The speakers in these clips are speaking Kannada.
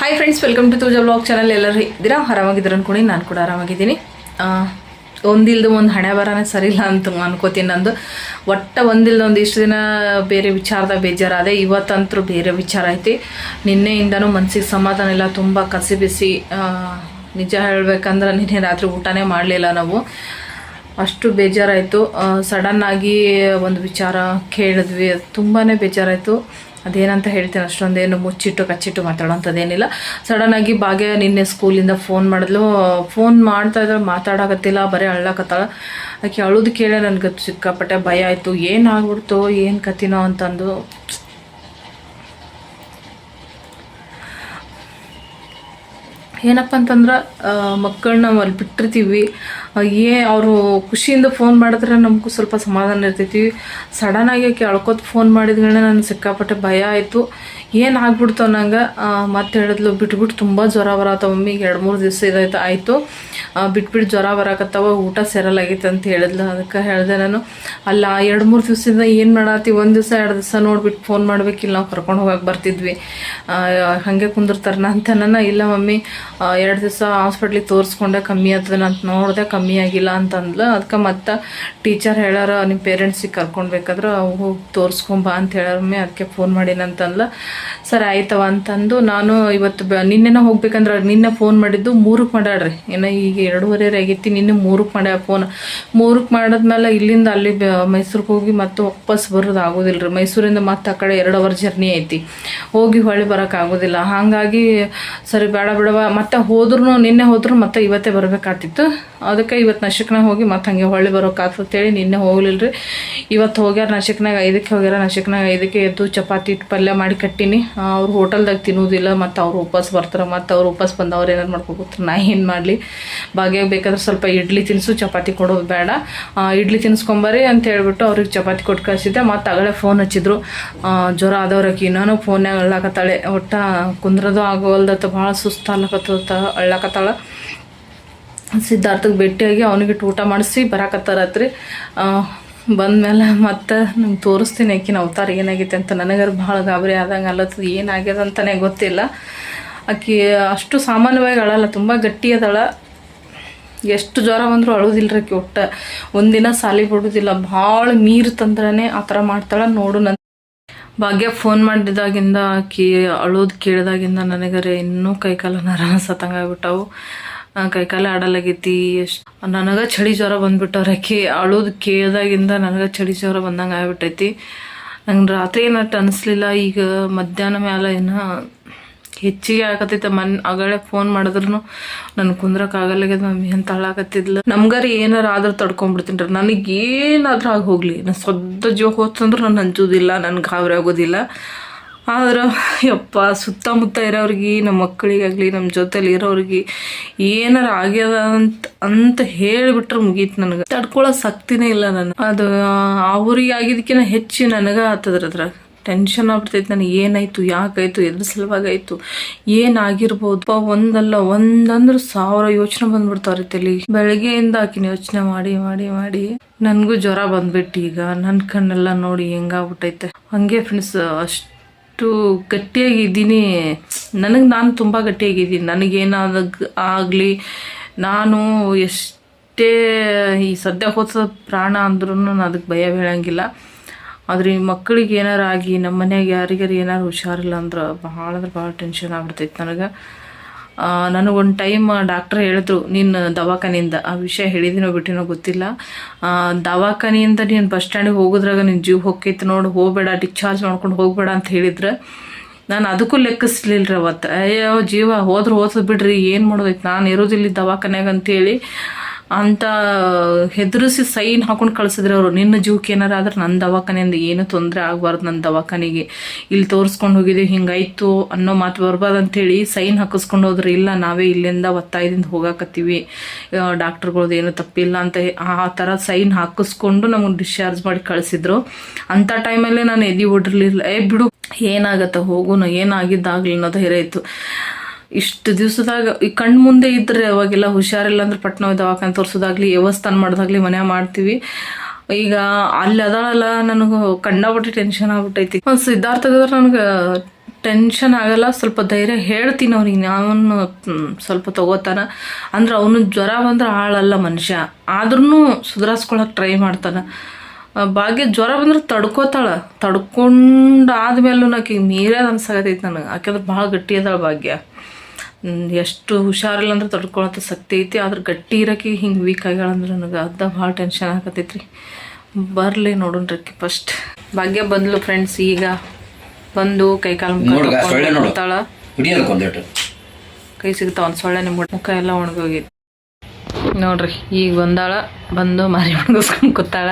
ಹಾಯ್ ಫ್ರೆಂಡ್ಸ್ ವೆಲ್ಕಮ್ ಟು ತೂಜಾ ಬ್ಲಾಗ್ ಚಾನಲ್ ಎಲ್ಲರೂ ಇದ್ದೀರಾ ಆರಾಮಾಗಿದ್ದೀರ ಅನ್ಕೊಂಡು ನಾನು ಕೂಡ ಆರಾಮಾಗಿದ್ದೀನಿ. ಒಂದಿಲ್ದು ಒಂದು ಹಣೆ ಬರನೇ ಸರಿ ಇಲ್ಲ ಅಂತ ಅನ್ಕೋತೀನಿ ನಂದು. ಒಟ್ಟ ಒಂದಿಲ್ದ ಒಂದು ಇಷ್ಟು ದಿನ ಬೇರೆ ವಿಚಾರದಾಗ ಬೇಜಾರಾದೆ. ಇವತ್ತಂತರೂ ಬೇರೆ ವಿಚಾರ ಐತಿ. ನಿನ್ನೆಯಿಂದನೂ ಮನಸ್ಸಿಗೆ ಸಮಾಧಾನ ಇಲ್ಲ, ತುಂಬ ಕಸಿ ಬಿಸಿ. ನಿಜ ಹೇಳ್ಬೇಕಂದ್ರೆ ನಿನ್ನೆ ರಾತ್ರಿ ಊಟನೇ ಮಾಡಲಿಲ್ಲ ನಾವು. ಅಷ್ಟು ಬೇಜಾರಾಯಿತು. ಸಡನ್ನಾಗಿ ಒಂದು ವಿಚಾರ ಕೇಳಿದ್ವಿ. ತುಂಬಾ ಬೇಜಾರಾಯಿತು. ಅದೇನಂತ ಹೇಳ್ತೇನೆ, ಅಷ್ಟೊಂದೇನು ಮುಚ್ಚಿಟ್ಟು ಕಚ್ಚಿಟ್ಟು ಮಾತಾಡೋಂಥದ್ದೇನಿಲ್ಲ. ಸಡನ್ ಆಗಿ ಭಾಗ್ಯ ನಿನ್ನೆ ಸ್ಕೂಲಿಂದ ಫೋನ್ ಮಾಡಿದ್ಲು. ಫೋನ್ ಮಾಡ್ತಾ ಇದ್ರೆ ಮಾತಾಡಕತ್ತಿಲ್ಲ, ಬರೀ ಅಳ್ಳಕತ್ತಾಳ. ಆಕೆ ಅಳುದು ಕೇಳಿ ನನಗೆ ಸಿಕ್ಕಾಪಟ್ಟೆ ಭಯ ಆಯಿತು. ಏನಾಗ್ಬಿಡ್ತು, ಏನು ಕತಿನೋ ಅಂತಂದು. ಏನಪ್ಪ ಅಂತಂದ್ರೆ ಮಕ್ಕಳನ್ನ ಅಲ್ಲಿ ಬಿಟ್ಟಿರ್ತೀವಿ. ಏ, ಅವರು ಖುಷಿಯಿಂದ ಫೋನ್ ಮಾಡಿದ್ರೆ ನಮಗೂ ಸ್ವಲ್ಪ ಸಮಾಧಾನ ಇರ್ತೈತಿ. ಸಡನ್ ಆಗಿ ಆಕೆ ಅಳ್ಕೊತ ಫೋನ್ ಮಾಡಿದ್ಗಳನ್ನ ನನಗೆ ಸಿಕ್ಕಾಪಟ್ಟೆ ಭಯ ಆಯಿತು. ಏನು ಆಗ್ಬಿಡ್ತು ನಂಗೆ ಮತ್ತೆ ಹೇಳಿದ್ಲು ಬಿಟ್ಬಿಟ್ಟು ತುಂಬ ಜ್ವರ ಬರತ್ತವ ಮಮ್ಮಿಗೆ ಎರಡು ಮೂರು ದಿವಸ ಇದಾಯ್ತು, ಆಯಿತು. ಬಿಟ್ಬಿಟ್ಟು ಜ್ವರ ಬರಕತ್ತವ ಊಟ ಸೇರಲಾಗೈತೆ ಅಂತ ಹೇಳಿದ್ಲು. ಅದಕ್ಕೆ ಹೇಳಿದೆ ನಾನು, ಅಲ್ಲ, ಎರಡು ಮೂರು ದಿವಸದಿಂದ ಏನು ಮಾಡತ್ತಿ ಒಂದು ದಿವಸ, ಎರಡು ದಿವಸ ನೋಡ್ಬಿಟ್ಟು ಫೋನ್ ಮಾಡ್ಬೇಕಿಲ್ಲ, ನಾವು ಕರ್ಕೊಂಡು ಹೋಗಕ್ಕೆ ಬರ್ತಿದ್ವಿ. ಹಾಗೆ ಕುಂದಿರ್ತಾರನ ಅಂತ ನನ್ನ, ಇಲ್ಲ ಮಮ್ಮಿ ಎರಡು ದಿವಸ ಹಾಸ್ಪಿಟ್ಲಿಗೆ ತೋರಿಸ್ಕೊಂಡೆ, ಕಮ್ಮಿ ಆಗ್ತದೆ ಅಂತ ನೋಡಿದೆ, ಕಮ್ಮಿ ಆಗಿಲ್ಲ ಅಂತಂದ್ಲು. ಅದಕ್ಕೆ ಮತ್ತೆ ಟೀಚರ್ ಹೇಳಾರ ನಿಮ್ಮ ಪೇರೆಂಟ್ಸಿಗೆ ಕರ್ಕೊಂಡ್ಬೇಕಾದ್ರೆ ಹೋಗಿ ತೋರಿಸ್ಕೊಂಬಾ ಅಂತ ಹೇಳಾರಮ್ಮೆ ಅದಕ್ಕೆ ಫೋನ್ ಮಾಡಿನಂತಂದ್ಲು ಸರಿ, ಆಯ್ತವ ಅಂತಂದು ನಾನು ಇವತ್ತು ಬ, ನಿನ್ನೆನ ಹೋಗ್ಬೇಕಂದ್ರೆ ನಿನ್ನೆ ಫೋನ್ ಮಾಡಿದ್ದು ಮೂರಕ್ಕೆ ಮಾಡಾಡ್ರಿ. ಏನೋ ಈಗ ಎರಡೂವರೆ ಆಗೈತಿ, ನಿನ್ನೆ ಮೂರಕ್ಕೆ ಮಾಡ್ಯ ಫೋನ್ ಮೂರಕ್ಕೆ ಮಾಡಿದ್ಮೇಲೆ ಇಲ್ಲಿಂದ ಅಲ್ಲಿ ಮೈಸೂರಿಗೆ ಹೋಗಿ ಮತ್ತೆ ವಾಪಸ್ ಬರೋದು ಆಗೋದಿಲ್ಲ ರೀ ಮೈಸೂರಿಂದ ಮತ್ತೆ ಆ ಕಡೆ ಎರಡು ಅವರ್ ಜರ್ನಿ ಐತಿ. ಹೋಗಿ ಹೊಳ್ಳಿ ಬರೋಕ್ಕಾಗೋದಿಲ್ಲ ಹಾಗಾಗಿ ಸರಿ, ಬೇಡ ಬಿಡವ ಮತ್ತೆ ಹೋದ್ರೂ ನಿನ್ನೆ ಹೋದ್ರು ಮತ್ತೆ ಇವತ್ತೇ ಬರಬೇಕಾಗ್ತಿತ್ತು. ಅದಕ್ಕೆ ಇವತ್ತು ನಶಿಕ್ನಾಗ ಹೋಗಿ ಮತ್ತೆ ಹಂಗೆ ಹೊಳ್ಳಿ ಬರೋಕ್ಕಾಗ್ತಂತೇಳಿ ನಿನ್ನೆ ಹೋಗ್ಲಿಲ್ಲ ರೀ ಇವತ್ತು ಹೋಗ್ಯಾರ ನಶಿಕ್ನಾಗ, ಐದಕ್ಕೆ ಹೋಗ್ಯಾರ ನಶಿಕ್ನಾಗ, ಐದಕ್ಕೆ ಎದ್ದು ಚಪಾತಿ ಪಲ್ಯ ಮಾಡಿ ಕಟ್ಟಿನಿ. ಅವ್ರು ಹೋಟೆಲ್ದಾಗ ತಿನ್ನೋದಿಲ್ಲ, ಮತ್ತು ಅವ್ರು ಉಪವಾಸ ಬರ್ತಾರೆ, ಮತ್ತು ಅವ್ರು ಉಪವಾಸ ಬಂದು ಅವ್ರು ಏನಾರು ಮಾಡ್ಕೊಬೋತಾರೆ ನಾ ಏನು ಮಾಡಲಿ. ಭಾಗ್ಯಾಗ ಬೇಕಾದ್ರೆ ಸ್ವಲ್ಪ ಇಡ್ಲಿ ತಿನಿಸು, ಚಪಾತಿ ಕೊಡೋದು ಬೇಡ. ಇಡ್ಲಿ ತಿನ್ಸ್ಕೊಂಬರಿ ಅಂತ ಹೇಳ್ಬಿಟ್ಟು ಅವ್ರಿಗೆ ಚಪಾತಿ ಕೊಟ್ಟು ಕಳಿಸಿದ್ದೆ. ಮತ್ತು ಅಗಳೇ ಫೋನ್ ಹಚ್ಚಿದ್ರು. ಜ್ವರ ಆದವ್ರಕ್ಕೆ ಇನ್ನೂ ಫೋನ್ಯಾಗ ಅಳ್ಳಾಕತ್ತಾಳೆ ಒಟ್ಟ ಕುಂದ್ರದು ಆಗೋಲ್ದತ್ತ ಭಾಳ ಸುಸ್ತು ಅಲ್ಲಕತ್ತ ಅಳ್ಳಾಕತ್ತಾಳ. ಸಿದ್ಧಾರ್ಥಗೆ ಭೇಟಿಯಾಗಿ ಅವನಿಗೆ ಊಟ ಮಾಡಿಸಿ ಬರಾಕತ್ತಾರತ್ರಿ ಬಂದಮೇಲೆ ಮತ್ತೆ ನಂಗೆ ತೋರಿಸ್ತೀನಿ ಆಕಿನ ಅವತಾರ ಏನಾಗೈತೆ ಅಂತ. ನನಗಾರು ಭಾಳ ಗಾಬರಿ ಆದಂಗೆ ಅಲ್ಲತ್ತದ ಏನಾಗ್ಯದ ಅಂತಲೇ ಗೊತ್ತಿಲ್ಲ. ಆಕಿ ಅಷ್ಟು ಸಾಮಾನ್ಯವಾಗಿ ಅಳಲ್ಲ. ತುಂಬ ಗಟ್ಟಿ ಅದಾಳ. ಎಷ್ಟು ಜ್ವರ ಬಂದರೂ ಅಳೋದಿಲ್ಲ ಆಕಿ ಒಟ್ಟು. ಒಂದಿನ ಸಾಲಿ ಬಿಡೋದಿಲ್ಲ. ಭಾಳ ಮೀರು ತಂದ್ರೆ ಆ ಥರ ಮಾಡ್ತಾಳೆ. ನೋಡು ನನ್ನ ಭಾಗ್ಯ ಫೋನ್ ಮಾಡಿದಾಗಿಂದ ಕಿ ಅಳೋದು ಕೇಳಿದಾಗಿಂದ ನನಗರೆ ಇನ್ನೂ ಕೈಕಾಲ ನರ ಸತ್ತಂಗಾಗ್ಬಿಟ್ಟವು ಆ, ಕೈಕಾಲ ಆಡಲಾಗೈತಿ ಎಷ್ಟು ನನಗೆ ಚಳಿ ಜ್ವರ ಬಂದ್ಬಿಟ್ಟವ್ರೆ ಕಿ ಅಳೋದು ಕೇಳಿದಾಗಿಂದ ನನಗೆ ಚಳಿ ಜ್ವರ ಬಂದಂಗೆ ಆಗ್ಬಿಟ್ಟೈತಿ. ನಂಗೆ ರಾತ್ರಿ ಏನಟ್ಟು ಅನಿಸ್ಲಿಲ್ಲ ಈಗ ಮಧ್ಯಾಹ್ನ ಮ್ಯಾಲ ಏನೋ ಹೆಚ್ಚಿಗೆ ಆಗತ್ತೈತೆ. ಮನ್ ಅಗಳೇ ಫೋನ್ ಮಾಡಿದ್ರು ನನ್ ಕುಂದ್ರಕ್ ಆಗಲ್ಲ ಮಮ್ಮಿ ಅಂತ ಹಾಳಾಗತ್ತಿದ್ಲ ನಮ್ಗಾರ ಏನಾರ ಆದ್ರೂ ತಡ್ಕೊಂಡ್ಬಿಡ್ತೀನಿ ರೀ. ನನಗೆ ಏನಾದ್ರೂ ಆಗಿ ಹೋಗ್ಲಿ. ನಾನು ಸ್ವದ್ದ ಜೀವ ಹೋತಂದ್ರೆ ನಾನು ಹಂಚೋದಿಲ್ಲ ನನ್ಗೆ ಗಾಬರಿ ಆಗೋದಿಲ್ಲ. ಆದ್ರೆ ಯಪ್ಪ, ಸುತ್ತಮುತ್ತ ಇರೋರಿಗೆ ನಮ್ಮ ಮಕ್ಕಳಿಗಾಗಲಿ ನಮ್ಮ ಜೊತೆಲಿ ಇರೋರಿಗೆ ಏನಾರ ಆಗ್ಯದ ಅಂತ ಅಂತ ಹೇಳಿಬಿಟ್ರೆ ಮುಗೀತು ನನಗೆ. ತಡ್ಕೊಳ್ಳೋ ಶಕ್ತಿನೇ ಇಲ್ಲ ನಾನು. ಅದು ಅವ್ರಿಗೆ ಆಗಿದ್ದಕ್ಕಿಂತ ಹೆಚ್ಚು ನನಗೆ ಆತದ್ರಿ ಅದ್ರಾಗ. ಟೆನ್ಷನ್ ಆಗ್ಬಿಡ್ತೈತೆ, ನನಗೆ ಏನಾಯ್ತು, ಯಾಕಾಯ್ತು, ಎದ್ರ ಸಲುವಾಗಾಯ್ತು, ಏನಾಗಿರ್ಬೋದು? ಪ, ಒಂದಲ್ಲ, ಒಂದಂದ್ರೆ ಸಾವಿರ ಯೋಚನೆ ಬಂದ್ಬಿಡ್ತಾವ್ರಿ ತಲೆ. ಬೆಳಗ್ಗೆಯಿಂದ ಆಕಿನ ಯೋಚನೆ ಮಾಡಿ ಮಾಡಿ ಮಾಡಿ ನನಗೂ ಜ್ವರ ಬಂದ್ಬಿಟ್ಟು ಈಗ. ನನ್ನ ಕಣ್ಣೆಲ್ಲ ನೋಡಿ ಹೆಂಗಾಗ್ಬಿಟ್ಟೈತೆ. ಹಂಗೆ ಫ್ರೆಂಡ್ಸ್ ಅಷ್ಟು ಗಟ್ಟಿಯಾಗಿದ್ದೀನಿ. ನನಗೆ ನಾನು ತುಂಬ ಗಟ್ಟಿಯಾಗಿದ್ದೀನಿ. ನನಗೇನಾದ ಆಗಲಿ, ನಾನು ಎಷ್ಟೇ ಈ ಸದ್ಯ ಹೋದ ಪ್ರಾಣ ಅಂದ್ರೂ ನಾನು ಅದಕ್ಕೆ ಭಯ ಬೀಳಂಗಿಲ್ಲ. ಆದ್ರೆ ಮಕ್ಕಳಿಗೆ ಏನಾರು ಆಗಿ ನಮ್ಮ ಮನ್ಯಾಗ ಯಾರಿಗಾರು ಏನಾರು ಹುಷಾರಿಲ್ಲ ಅಂದ್ರೆ ಭಾಳ ಅಂದ್ರೆ ಭಾಳ ಟೆನ್ಷನ್ ಆಗ್ಬಿಡ್ತೈತೆ ನನಗೆ. ನನಗೊಂದು ಟೈಮ್ ಡಾಕ್ಟ್ರ್ ಹೇಳಿದ್ರು, ನೀನು ದವಾಖಾನೆಯಿಂದ. ಆ ವಿಷಯ ಹೇಳಿದಿನೋ ಬಿಟ್ಟಿನೋ ಗೊತ್ತಿಲ್ಲ. ದವಾಖಾನೆಯಿಂದ ನೀನು ಬಸ್ ಸ್ಟ್ಯಾಂಡಿಗೆ ಹೋಗೋದ್ರಾಗ ನಿನ್ನ ಜೀವ ಹೊಕ್ಕೈತೆ ನೋಡು, ಹೋಗಬೇಡ ಡಿಸ್ಚಾರ್ಜ್ ಮಾಡ್ಕೊಂಡು ಹೋಗಬೇಡ ಅಂತ ಹೇಳಿದ್ರೆ. ನಾನು ಅದಕ್ಕೂ ಲೆಕ್ಕಿಸ್ಲಿಲ್ಲ ರೀ ಅವತ್ತು. ಅಯ್ಯೋ ಜೀವ, ಹೋದ್ರೆ ಹೋದ್ ಬಿಡ್ರಿ, ಏನು ಮಾಡೋದೈತೆ? ನಾನು ಇರೋದಿಲ್ಲ ಈ ದವಾಖಾನ್ಯಾಗ ಅಂತೇಳಿ ಅಂತ ಹೆದರಿಸಿ ಸೈನ್ ಹಾಕೊಂಡು ಕಳ್ಸಿದ್ರೆ ಅವರು. ನಿನ್ನ ಜೀವಕ್ಕೆ ಏನಾರ ಆದ್ರೆ ನನ್ನ ದವಾಖಾನೆಯಿಂದ ಏನು ತೊಂದರೆ ಆಗಬಾರ್ದು ನನ್ನ ದವಾಖಾನೆಗೆ. ಇಲ್ಲಿ ತೋರಿಸ್ಕೊಂಡು ಹೋಗಿದ್ದೀವಿ, ಹಿಂಗಾಯ್ತು ಅನ್ನೋ ಮಾತು ಬರ್ಬಾರ್ದು ಅಂತೇಳಿ ಸೈನ್ ಹಾಕಿಸ್ಕೊಂಡು ಹೋದ್ರೆ. ಇಲ್ಲ, ನಾವೇ ಇಲ್ಲಿಂದ ಒತ್ತಾಯದಿಂದ ಹೋಗಾಕತ್ತೀವಿ. ಡಾಕ್ಟರ್ಗಳದ್ದು ಏನು ತಪ್ಪಿಲ್ಲ ಅಂತ ಆ ಥರ ಸೈನ್ ಹಾಕಿಸ್ಕೊಂಡು ನಮಗೆ ಡಿಸ್ಚಾರ್ಜ್ ಮಾಡಿ ಕಳಿಸಿದ್ರು. ಅಂಥ ಟೈಮಲ್ಲೇ ನಾನು ಎದಿ ಓಡಿರ್ಲಿಲ್ಲ. ಏ, ಬಿಡು, ಏನಾಗತ್ತ ಹೋಗು ಏನಾಗಿದ್ದಾಗಲಿ ಅನ್ನೋ ಧೈರ್ಯ ಇತ್ತು ಇಷ್ಟು ದಿವಸದಾಗ ಈ ಕಣ್ಣು ಮುಂದೆ ಇದ್ರೆ ಅವಾಗೆಲ್ಲ ಹುಷಾರಿಲ್ಲ ಅಂದ್ರೆ ಪಟ್ನ ದವಾಖಾನೆ ತೋರಿಸೋದಾಗ್ಲಿ, ವ್ಯವಸ್ಥಾನ ಮಾಡೋದಾಗ್ಲಿ ಮನೆ ಮಾಡ್ತೀವಿ. ಈಗ ಅಲ್ಲಿ ಅದಾಳಲ್ಲ, ನನಗೆ ಕಂಡಾಬಿಟ್ಟು ಟೆನ್ಷನ್ ಆಗ್ಬಿಟ್ಟೈತಿ. ಒಂದು ಸಿದ್ಧಾರ್ಥಗದ್ರ ನನಗೆ ಟೆನ್ಷನ್ ಆಗಲ್ಲ, ಸ್ವಲ್ಪ ಧೈರ್ಯ ಹೇಳ್ತೀನಿ ಅವ್ನಿಗೆ. ಅವನು ಸ್ವಲ್ಪ ತಗೋತಾನ. ಅಂದ್ರೆ ಅವನು ಜ್ವರ ಬಂದ್ರೆ ಆಳಲ್ಲ ಮನುಷ್ಯ. ಆದ್ರೂ ಸುಧಾರಿಸ್ಕೊಳಕ್ಕೆ ಟ್ರೈ ಮಾಡ್ತಾನೆ. ಭಾಗ್ಯ ಜ್ವರ ಬಂದ್ರೆ ತಡ್ಕೋತಾಳ. ತಡ್ಕೊಂಡು ಆದ್ಮೇಲೂ ಆಕಿಗೆ ಮೀರ್ಯಾದ ಅನ್ಸಾಗತೈತಿ ನನಗೆ. ಯಾಕಂದ್ರೆ ಭಾಳ ಗಟ್ಟಿ ಅದಾಳ ಭಾಗ್ಯ. ಎಷ್ಟು ಹುಷಾರಿಲ್ಲ ಅಂದ್ರೆ ತಡ್ಕೊಳತ್ತ ಶಕ್ತಿ ಐತಿ ಆದ್ರೆ ಗಟ್ಟಿ ಇರಕ್ಕೆ ಹಿಂಗೆ ವೀಕ್ ಆಗ್ಯಾಳ ಅಂದ್ರೆ ನನಗೆ ಅದ ಭಾಳ ಟೆನ್ಷನ್ ಆಗತೈತ್ರಿ. ಬರಲಿ ನೋಡೋಣ್ರಿ ಫಸ್ಟ್ ಭಾಗ್ಯ ಬಂದ್ಲು ಫ್ರೆಂಡ್ಸ್ ಈಗ ಬಂದು ಕೈ ಕಾಲು ಕೈ ಸಿಗ್ತಾವ ಒಂದು ಸೊಳ್ಳೆ ನಿಮ್ಮ ಮುಖ ಎಲ್ಲ ಒಣಗೋಗೈತಿ. ನೋಡ್ರಿ ಈಗ ಬಂದಾಳ ಬಂದು ಮಾರಿ ಒಣಗಿಸ್ಕೊಂಡು ಕೂತಾಳ.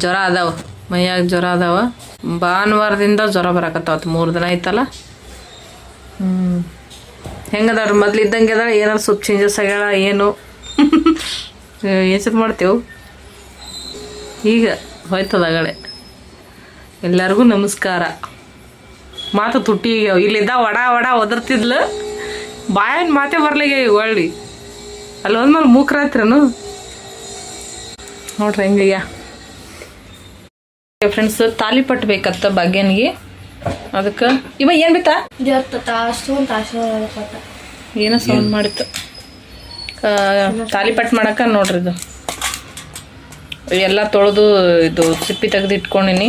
ಜ್ವರ ಅದಾವ ಮೈಯಾಗ ಜ್ವರ ಅದಾವ. ಭಾನುವಾರದಿಂದ ಜ್ವರ ಬರಾಕತ್ತಾವತ್ತು ಮೂರು ದಿನ ಐತಲ್ಲ. ಹ್ಞೂ ಹೆಂಗದಾವ್ರಿ ಮೊದ್ಲು ಇದ್ದಂಗೆ ಅದಾಳ ಏನಾರು ಸ್ವಲ್ಪ ಚೇಂಜಸ್ ಆಗ್ಯಾಳ ಏನು? ಏಸತ್ ಮಾಡ್ತೇವೆ ಈಗ ಹೋಯ್ತದಾಗಳೆ ಎಲ್ಲರಿಗೂ ನಮಸ್ಕಾರ. ಮಾತು ತುಟ್ಟಿ ಇಲ್ಲಿದ್ದ ವಡ ವಡ ಒದರ್ತಿದ್ಲು. ಬಾಯನ್ ಮಾತೇ ಬರ್ಲಿಗೆ ಒಳ್ಳಿ. ಅಲ್ಲಿ ಹೋದ್ಮೇಲೆ ಮೂಕ್ರಾತ್ರನು ನೋಡ್ರಿ ಹೆಂಗಯ್ಯ. ಫ್ರೆಂಡ್ಸ್ ತಾಲಿಪಟ್ಟು ಬೇಕತ್ತ ಭಾಗ್ಯನಿಗೆ ಅದಕ್ಕೆ? ಇವ ಏನು ತಾಸು ಏನೋ ಸೌಂಡ್ ಮಾಡಿತ್ತು. ಆ, ತಾಲಿಪಟ್ಟು ಮಾಡಕ್ಕ ನೋಡ್ರಿ ಇದು. ಎಲ್ಲ ತೊಳೆದು ಇದು ಸಿಪ್ಪಿ ತೆಗೆದು ಇಟ್ಕೊಂಡಿನಿ.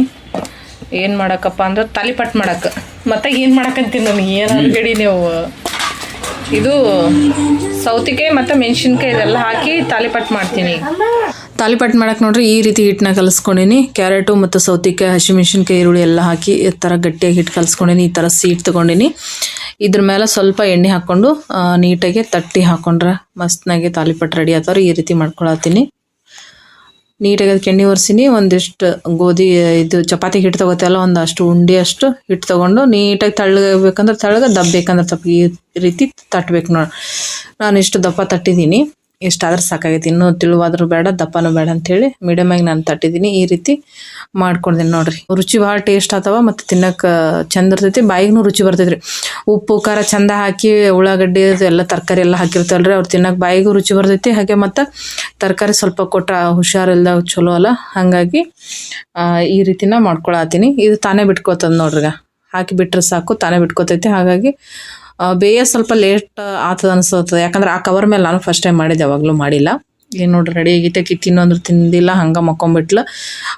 ಏನು ಮಾಡಕಪ್ಪ ಅಂದ್ರೆ ತಾಲಿಪಟ್ಟು ಮಾಡಕ. ಮತ್ತೆ ಏನು ಮಾಡಕ್ಕಂತೀನಿ ನನಗೆ ಏನಾದ್ರು ಗಡಿ ನೀವು? ಇದು ಸೌತಿಕಾಯಿ ಮತ್ತು ಮೆಣಸಿನ್ಕಾಯಿ ಇದೆಲ್ಲ ಹಾಕಿ ತಾಲಿಪಟ್ಟು ಮಾಡ್ತೀನಿ. ತಾಲಿಪಟ್ಟು ಮಾಡೋಕೆ ನೋಡ್ರಿ ಈ ರೀತಿ ಹಿಟ್ಟನ್ನ ಕಲಿಸ್ಕೊಂಡಿನಿ. ಕ್ಯಾರೆಟು ಮತ್ತು ಸೌತಿಕಾಯಿ ಹಸಿಮೆಣ್ಸಿನ್ಕಾಯಿ ಈರುಳ್ಳಿ ಎಲ್ಲ ಹಾಕಿ ಈ ಥರ ಗಟ್ಟಿಯಾಗಿ ಹಿಟ್ಟು ಕಲಿಸ್ಕೊಂಡಿನಿ. ಈ ಥರ ಸೀಟ್ ತೊಗೊಂಡಿನಿ. ಇದ್ರ ಮೇಲೆ ಸ್ವಲ್ಪ ಎಣ್ಣೆ ಹಾಕ್ಕೊಂಡು ನೀಟಾಗಿ ತಟ್ಟಿ ಹಾಕೊಂಡ್ರೆ ಮಸ್ತ್ನಾಗೆ ತಾಲಿಪಟ್ಟು ರೆಡಿ ಆತವ್ರಿ. ಈ ರೀತಿ ಮಾಡ್ಕೊಳತ್ತೀನಿ. ನೀಟಾಗಿ ಅದಕ್ಕೆ ಎಣ್ಣೆ ಒರೆಸಿನಿ. ಒಂದಿಷ್ಟು ಗೋಧಿ, ಇದು ಚಪಾತಿ ಹಿಟ್ಟು ತಗೋತಲ್ಲ ಒಂದಷ್ಟು ಉಂಡೆ ಅಷ್ಟು ಹಿಟ್ಟು ತೊಗೊಂಡು ನೀಟಾಗಿ ತಳ್ಳಬೇಕಂದ್ರೆ ತಳ್ಳಗೆ ದಪ್ಪ ಬೇಕಂದ್ರೆ ತಪ್ಪ ಈ ರೀತಿ ತಟ್ಟಬೇಕು ನೋಡಿ. ನಾನು ಇಷ್ಟು ದಪ್ಪ ತಟ್ಟಿದ್ದೀನಿ ಎಷ್ಟಾದ್ರೆ ಸಾಕಾಗೈತಿ. ಇನ್ನೂ ತಿಳುವಾದ್ರೂ ಬೇಡ, ದಪ್ಪನೂ ಬೇಡ ಅಂಥೇಳಿ ಮೀಡಿಯಮ್ ಆಗಿ ನಾನು ತಟ್ಟಿದ್ದೀನಿ. ಈ ರೀತಿ ಮಾಡ್ಕೊಂಡಿದ್ದೀನಿ ನೋಡ್ರಿ. ರುಚಿ ಭಾಳ ಟೇಸ್ಟ್ ಆತವ ಮತ್ತು ತಿನ್ನಕ್ಕೆ ಚಂದ ಇರ್ತೈತಿ. ಬಾಯಿಗೂ ರುಚಿ ಬರ್ತೈತ್ರಿ. ಉಪ್ಪು, ಖಾರ ಚಂದ ಹಾಕಿ ಉಳ್ಳಾಗಡ್ಡಿ, ಎಲ್ಲ ತರಕಾರಿ ಎಲ್ಲ ಹಾಕಿರ್ತಾವಲ್ರಿ ಅವ್ರು ತಿನ್ನಕ್ಕೆ ಬಾಯಿಗೂ ರುಚಿ ಬರ್ತೈತಿ. ಹಾಗೆ ಮತ್ತು ತರಕಾರಿ ಸ್ವಲ್ಪ ಕೊಟ್ಟ ಹುಷಾರಿಲ್ದಾಗ ಚಲೋ ಅಲ್ಲ. ಹಾಗಾಗಿ ಈ ರೀತಿನ ಮಾಡ್ಕೊಳತ್ತೀನಿ. ಇದು ತಾನೇ ಬಿಟ್ಕೋತದ ನೋಡ್ರಿ ಹಾಕಿ ಬಿಟ್ರೆ ಸಾಕು, ತಾನೇ ಬಿಟ್ಕೋತೈತಿ. ಹಾಗಾಗಿ ಬೇಯ ಸ್ವಲ್ಪ ಲೇಟ್ ಆತದ ಅನಿಸುತ್ತೆ. ಯಾಕಂದ್ರೆ ಆ ಕವರ್ ಮೇಲೆ ನಾನು ಫಸ್ಟ್ ಟೈಮ್ ಮಾಡಿದ್ದೆ ಯಾವಾಗಲೂ ಮಾಡಿಲ್ಲ. ಏನು ನೋಡ್ರಿ ರೆಡಿ ಆಗೈತೆ ತಿನ್ನು ತಿನ್ನೋಂದ್ರೆ ತಿಂದಿಲ್ಲ, ಹಂಗೆ ಮಕ್ಕೊಂಬಿಟ್ಲು.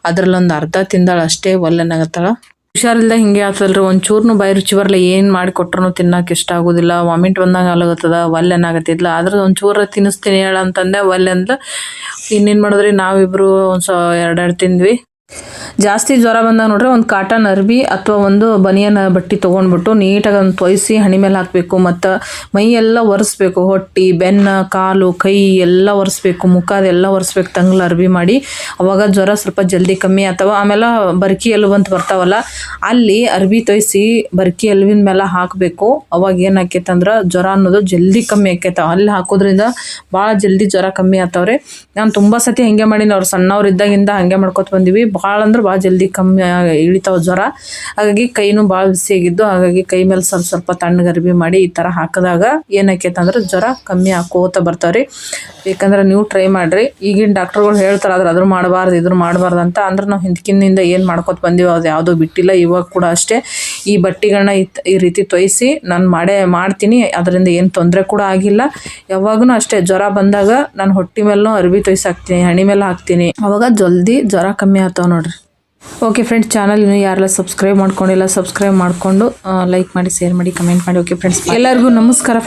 ಅದ್ರಲ್ಲೊಂದು ಅರ್ಧ ತಿಂದಾಳ ಅಷ್ಟೇ ಒಲ್ಲೆನಾಗತ್ತಾಳ. ಹುಷಾರಿಲ್ಲದೆ ಹಿಂಗೆ ಆತಲ್ರಿ ಚೂರ್ನು ಬಾಯಿ ರುಚಿ ಬರಲ್ಲ ಏನು ಮಾಡಿ ಕೊಟ್ರು ತಿನ್ನಕ್ಕೆ ಇಷ್ಟ ಆಗೋದಿಲ್ಲ. ವಾಮಿಟ್ ಬಂದಂಗೆ ಆಗತ್ತದ ಒಲ್ಲೆನಾಗತ್ತಿದ್ಲ. ಆದ್ರೆ ಒಂಚೂರು ತಿನ್ನಿಸ್ತೀನಿ ಹೇಳ ಅಂತಂದೆ, ಒಲ್ಲೆ ಅಂದ್ಲ. ಇನ್ನೇನು ಮಾಡಿದ್ರಿ, ನಾವಿಬ್ರು ಒಂದು ಸ, ಎರಡೆರಡು ತಿಂದ್ವಿ. ಜಾಸ್ತಿ ಜ್ವರ ಬಂದಾಗ ನೋಡ್ರಿ ಒಂದು ಕಾಟನ್ ಅರ್ಬಿ ಅಥವಾ ಒಂದು ಬನಿಯನ್ ಬಟ್ಟೆ ತೊಗೊಂಡ್ಬಿಟ್ಟು ನೀಟಾಗಿ ಅದನ್ನು ತೊಯ್ಸಿ ಹಣಿ ಮೇಲೆ ಹಾಕಬೇಕು, ಮತ್ತು ಮೈ ಎಲ್ಲ ಒರೆಸ್ಬೇಕು, ಹೊಟ್ಟಿ, ಬೆನ್ನ, ಕಾಲು, ಕೈ ಎಲ್ಲ ಒರೆಸ್ಬೇಕು, ಮುಖ ಅದೆಲ್ಲ ಒರೆಸ್ಬೇಕು ತಂಗ್ಳು ಅರ್ಬಿ ಮಾಡಿ. ಅವಾಗ ಜ್ವರ ಸ್ವಲ್ಪ ಜಲ್ದಿ ಕಮ್ಮಿ ಅಥವಾ ಆಮೇಲೆ ಬರ್ಕಿ ಎಲುಬು ಅಂತ ಬರ್ತಾವಲ್ಲ, ಅಲ್ಲಿ ಅರ್ಬಿ ತೊಯ್ಸಿ ಬರ್ಕಿ ಎಲುವಿನ ಮೇಲೆ ಹಾಕಬೇಕು. ಅವಾಗ ಏನು ಆಕೈತಂದ್ರೆ ಜ್ವರ ಅನ್ನೋದು ಜಲ್ದಿ ಕಮ್ಮಿ ಆಕೈತೆ. ಅಲ್ಲಿ ಹಾಕೋದ್ರಿಂದ ಭಾಳ ಜಲ್ದಿ ಜ್ವರ ಕಮ್ಮಿ ಆಗ್ತಾವ್ರಿ ನಾನು ತುಂಬ ಸತಿ ಹಂಗೆ ಮಾಡೀನಿ. ಅವ್ರು ಸಣ್ಣವ್ರು ಇದ್ದಾಗಿಂದ ಹಂಗೆ ಮಾಡ್ಕೊತ ಬಂದೀವಿ. ಭಾಳ ಅಂದ್ರೆ ಭಾಳ ಜಲ್ದಿ ಕಮ್ಮಿ ಇಳಿತಾವೆ ಜ್ವರ. ಹಾಗಾಗಿ ಕೈನೂ ಭಾಳ ಬಿಸಿಯಾಗಿದ್ದು ಹಾಗಾಗಿ ಕೈ ಮೇಲೆ ಸ್ವಲ್ಪ ಸ್ವಲ್ಪ ತಣ್ಣಗರ್ಬಿ ಮಾಡಿ ಈ ಥರ ಹಾಕಿದಾಗ ಏನಾಕೈತೆ ಅಂದ್ರೆ ಜ್ವರ ಕಮ್ಮಿ ಹಾಕೋತ ಬರ್ತಾವ್ರಿ. ಯಾಕಂದ್ರೆ ನೀವು ಟ್ರೈ ಮಾಡಿರಿ. ಈಗಿನ ಡಾಕ್ಟರ್ಗಳು ಹೇಳ್ತಾರೆ, ಆದ್ರೆ ಅದ್ರ ಮಾಡಬಾರ್ದು, ಇದ್ರ ಮಾಡಬಾರ್ದು ಅಂತ ಅಂದ್ರೆ ನಾವು ಹಿಂದಕಿನಿಂದ ಏನು ಮಾಡ್ಕೊತ ಬಂದೀವಿ ಅದು ಯಾವುದೂ ಬಿಟ್ಟಿಲ್ಲ, ಇವಾಗ ಕೂಡ ಅಷ್ಟೇ. ಈ ಬಟ್ಟೆಗಳನ್ನ ಈ ರೀತಿ ತೊಯಿಸಿ ನಾನು ಮಾಡೇ, ಮಾಡ್ತೀನಿ. ಅದರಿಂದ ಏನು ತೊಂದರೆ ಕೂಡ ಆಗಿಲ್ಲ. ಯಾವಾಗೂ ಅಷ್ಟೇ, ಜ್ವರ ಬಂದಾಗ ನಾನು ಹೊಟ್ಟೆ ಮೇಲೂ ಅರ್ಬಿ ತೊಯ್ಸಿ ಹಾಕ್ತೀನಿ ಹಣಿ ಮೇಲೆ ಹಾಕ್ತೀನಿ. ಅವಾಗ ಜಲ್ದಿ ಜ್ವರ ಕಮ್ಮಿ ಆಗ್ತಾವೆ ನೋಡ್ರಿ. ಓಕೆ ಫ್ರೆಂಡ್ಸ್ ಚಾನಲ್ ಇನ್ನು ಯಾರೆಲ್ಲ ಸಬ್ಸ್ಕ್ರೈಬ್ ಮಾಡ್ಕೊಂಡಿಲ್ಲ ಸಬ್ಸ್ಕ್ರೈಬ್ ಮಾಡಿಕೊಂಡು ಲೈಕ್ ಮಾಡಿ ಶೇರ್ ಮಾಡಿ ಕಮೆಂಟ್ ಮಾಡಿ. ಓಕೆ ಫ್ರೆಂಡ್ಸ್ ಎಲ್ಲರಿಗೂ ನಮಸ್ಕಾರ.